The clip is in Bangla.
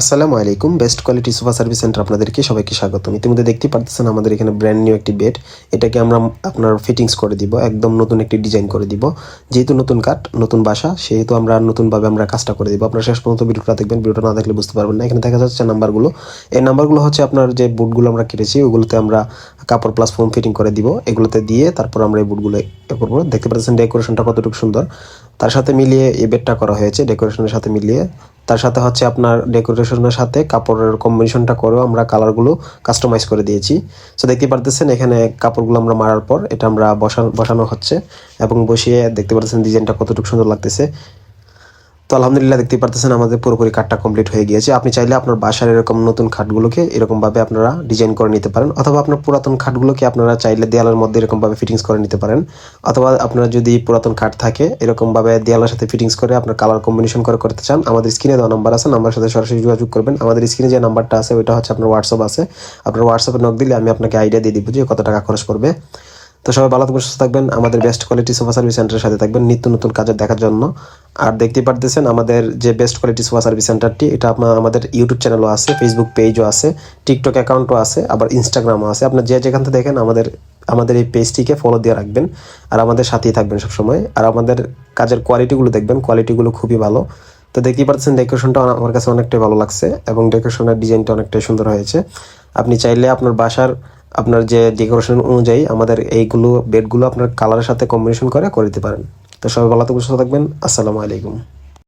আসসালামু আলাইকুম best quality sofa service centre আপনাদেরকে সবাইকে স্বাগতম। ইতিমধ্যে দেখতে পারতেছেন আমাদের এখানে ব্র্যান্ড নিউ একটি বেড এটাকে আমরা আপনার ফিটিংস করে দিব, একদম নতুন একটি ডিজাইন করে দিব। যেহেতু নতুন কাঠ, নতুন বাসা, সেহেতু আমরা নতুনভাবে আমরা কাজটা করে দিব। আপনারা শেষ পর্যন্ত ভিডিওটা দেখবেন, ভিডিওটা না দেখলে বুঝতে পারবেন না। এখানে দেখা যাচ্ছে নাম্বারগুলো। এই নাম্বারগুলো হচ্ছে আপনার যে বুটগুলো আমরা কেটেছি, ওগুলোতে আমরা কাপড় প্লাস ফোম ফিটিং করে দিব। এগুলোতে দিয়ে তারপর আমরা এই বুটগুলো করব। দেখতে পাচ্ছেন ডেকোরেশনটা কতটুকু সুন্দর। তার সাথে মিলিয়ে এই বেডটা করা হয়েছে ডেকোরেশনের সাথে মিলিয়ে। তার সাথে হচ্ছে আপনার ডেকোরেশনের সাথে কাপড়ের কম্বিনেশনটা করেও আমরা কালারগুলো কাস্টমাইজ করে দিয়েছি। সো দেখতে পারতেছেন এখানে কাপড়গুলো আমরা মারার পর এটা আমরা বসানো বসানো হচ্ছে এবং বসিয়ে দেখতে পারতেছেন ডিজাইনটা কতটুকু সুন্দর লাগতেছে। তো আলহামদুলিল্লাহ দেখতে পারতেছেন, আমাদের পুরোপুরি কাঠটা কমপ্লিট হয়ে গিয়েছে। আপনি চাইলে আপনার বাসার এরকম নতুন খাটগুলোকে এরকমভাবে আপনারা ডিজাইন করে নিতে পারেন, অথবা আপনার পুরাতন খাটগুলোকে আপনারা চাইলে দেয়ালের মধ্যে এরকমভাবে ফিটিংস করে নিতে পারেন, অথবা আপনার যদি পুরাতন খাট থাকে, এরকমভাবে দেয়ালের সাথে ফিটিংস করে আপনার কালার কম্বিনেশন করে করতে চান, আমাদের স্ক্রিনে দেওয়া নাম্বার আছে নাম্বারের সাথে সরাসরি যোগাযোগ করবেন। আমাদের স্ক্রিনে যে নাম্বারটা আছে, ওইটা হচ্ছে আপনার হোয়াটসঅ্যাপ আছে। আপনার হোয়াটসঅ্যাপে নক দিলে আমি আপনাকে আইডিয়া দিয়ে দিব যে কত টাকা খরচ পড়বে। তো সবাই ভালো থাকবেন, সুস্থ থাকবেন। আমাদের বেস্ট কোয়ালিটি সোফা সার্ভিস সেন্টারের সাথে থাকবেন নিত্য নতুন কাজের দেখার জন্য। আর দেখতে পারতেছেন, আমাদের যে বেস্ট কোয়ালিটি সোফা সার্ভিস সেন্টারটি এটা আপনার, আমাদের ইউটিউব চ্যানেলও আছে ফেসবুক পেজও আছে টিকটক অ্যাকাউন্টও আছে, আবার ইনস্টাগ্রামও আছে। আপনার যে যেখান থেকে দেখেন, আমাদের আমাদের এই পেজটিকে ফলো দিয়ে রাখবেন। আর আমাদের সাথেই থাকবেন সবসময়। আর আমাদের কাজের কোয়ালিটিগুলো দেখবেন কোয়ালিটিগুলো খুবই ভালো। তো দেখতেই পাচ্ছেন ডেকোরেশনটা আমার কাছে অনেকটাই ভালো লাগছে, এবং ডেকোরেশনের ডিজাইনটা অনেকটাই সুন্দর হয়েছে। আপনি চাইলে আপনার বাসার আপনার যে ডেকোরেশন অনুযায়ী আমাদের এইগুলো বেডগুলো আপনার কালারের সাথে কম্বিনেশন করে করে দিতে পারেন। তো সবাই ভালো থাকবেন, সুস্থ থাকবেন। আসসালামু আলাইকুম।